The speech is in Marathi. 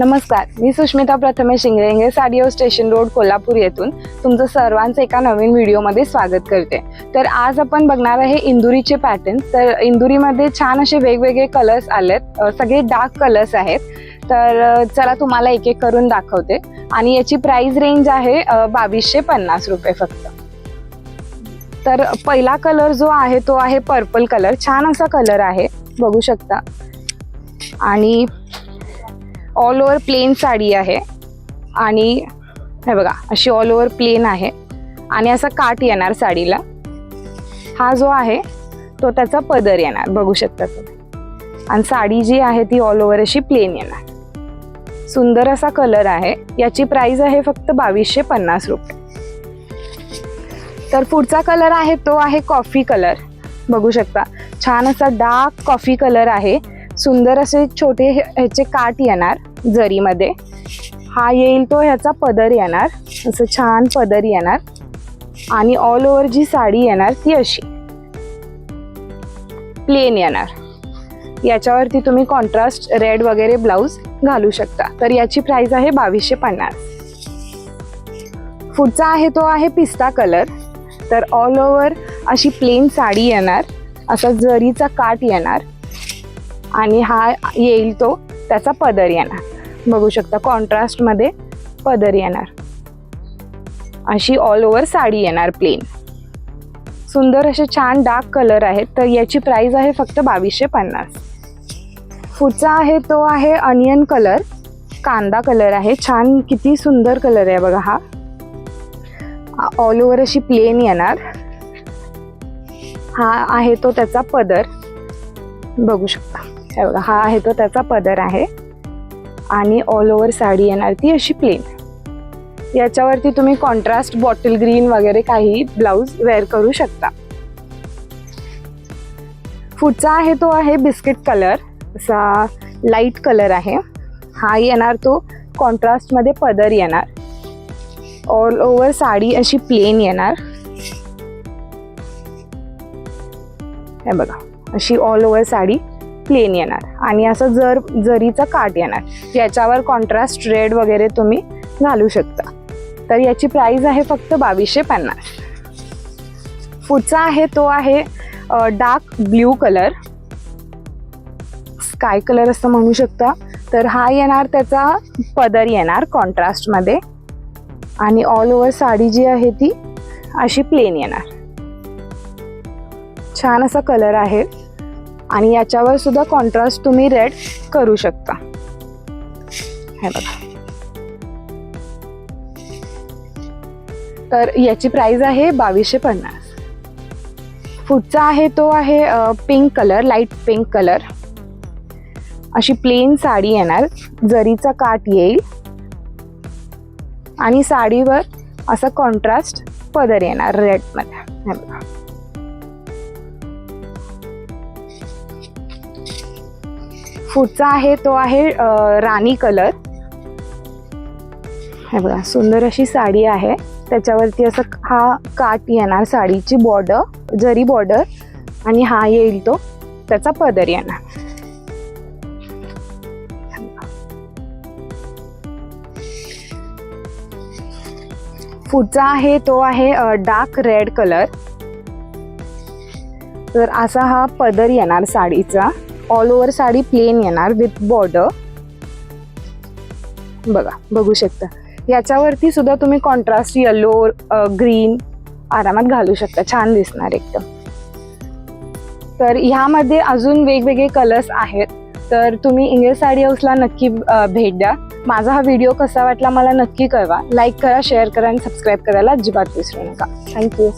नमस्कार मी सुष्मिता प्रथमेश इंगळे साडिओ स्टेशन रोड कोल्हापूर येथून तुमचं सर्वांचं एका नवीन व्हिडिओमध्ये स्वागत करते. तर आज आपण बघणार आहे इंदुरीचे पॅटर्न तर इंदुरीमध्ये छान असे वेगवेगळे कलर्स आलेत. सगळे डार्क कलर्स आहेत. तर चला तुम्हाला एक एक करून दाखवते. आणि याची प्राइस रेंज आहे बावीसशे पन्नास रुपये फक्त. तर पहिला कलर जो आहे तो आहे पर्पल कलर छान असा कलर आहे. बघू शकता. आणि ऑल ओव्हर प्लेन साडी आहे. आणि हे बघा अशी ऑल ओव्हर प्लेन आहे. आणि असा काट येणार साडीला. हा जो आहे तो त्याचा पदर येणार बघू शकता तुम्ही. आणि साडी जी आहे ती ऑल ओव्हर अशी प्लेन येणार. सुंदर असा कलर आहे. याची प्राइस आहे फक्त बावीसशे पन्नास रुपये. तर पुढचा कलर आहे तो आहे कॉफी कलर बघू शकता. छान असा डार्क कॉफी कलर आहे. सुंदर असे छोटे हे- ह्याचे काठ येणार जरीमध्ये. हा येईल तो ह्याचा पदर येणार. असं छान पदर येणार. आणि ऑल ओव्हर जी साडी येणार ती अशी. प्लेन येणार. याच्यावरती तुम्ही कॉन्ट्रास्ट रेड वगैरे ब्लाऊज घालू शकता. तर याची प्राइस आहे बावीसशे पन्नास. पुढचा आहे तो आहे पिस्ता कलर तर ऑल ओव्हर अशी प्लेन साडी येणार. असा जरीचा काट येणार. आणि हा येईल तो त्याचा पदर येणार. बघू शकता कॉन्ट्रास्टमध्ये पदर येणार. अशी ऑल ओव्हर साडी येणार प्लेन सुंदर असे छान डार्क कलर आहेत तर याची प्राईज आहे फक्त बावीसशे पन्नास. पुढचा आहे तो आहे अनियन कलर कांदा कलर आहे छान किती सुंदर कलर आहे बघा हा. ऑल ओव्हर अशी प्लेन येणार. हा आहे तो त्याचा पदर. बघू शकता. हे बघा हा आहे तो त्याचा पदर आहे. आणि ऑल ओव्हर साडी येणार ती अशी प्लेन याच्यावरती तुम्ही कॉन्ट्रास्ट बॉटल ग्रीन वगैरे काही ब्लाऊज वेअर करू शकता. पुढचा आहे तो आहे बिस्किट कलर असा लाइट कलर आहे. हा येणार तो कॉन्ट्रास्टमध्ये पदर येणार. ऑल ओव्हर साडी अशी प्लेन येणार. हे बघा अशी ऑल ओव्हर साडी प्लेन येणार. आणि असं जर जरीचा काट येणार याच्यावर कॉन्ट्रास्ट रेड वगैरे तुम्ही घालू शकता. तर याची प्राईज आहे फक्त बावीसशे पन्नास. पुढचा आहे तो आहे dark blue colour sky colour असं म्हणू शकता. तर हा येणार त्याचा पदर येणार कॉन्ट्रास्टमध्ये आणि ऑल ओव्हर साडी जी आहे ती अशी प्लेन येणार. छान असा कलर आहे. आणि याच्यावर सुद्धा कॉन्ट्रास्ट तुम्ही रेड करू शकता. हे बघा. तर याची प्राइस आहे बावीसशे पन्नास. पुढचा आहे तो आहे pink colour light pink colour अशी प्लेन साडी येणार. जरीचा काट येईल. आणि साडीवर असा कॉन्ट्रास्ट पदर येणार रेडमध्ये हे बघा. पुढचा आहे तो आहे राणी कलर. हे बघा सुंदर अशी साडी आहे. त्याच्यावरती असं हा काट येणार साडीची बॉर्डर जरी बॉर्डर आणि हा येईल तो त्याचा पदर येणार. पुढचा आहे तो आहे डार्क रेड कलर तर असा हा पदर येणार साडीचा. ऑल ओव्हर साडी प्लेन येणार विथ बॉर्डर बघा बघू शकता. याच्यावरती सुद्धा तुम्ही कॉन्ट्रास्ट येलो ग्रीन आरामात घालू शकता. छान दिसणार एकदम. तर ह्यामध्ये अजून वेगवेगळे कलर्स आहेत. तर तुम्ही इंग्लिश साडी हाऊसला नक्की भेट द्या. माझा हा व्हिडिओ कसा वाटला मला नक्की कळवा. लाईक करा शेअर करा आणि सबस्क्राईब करायला अजिबात विसरू नका. थँक्यू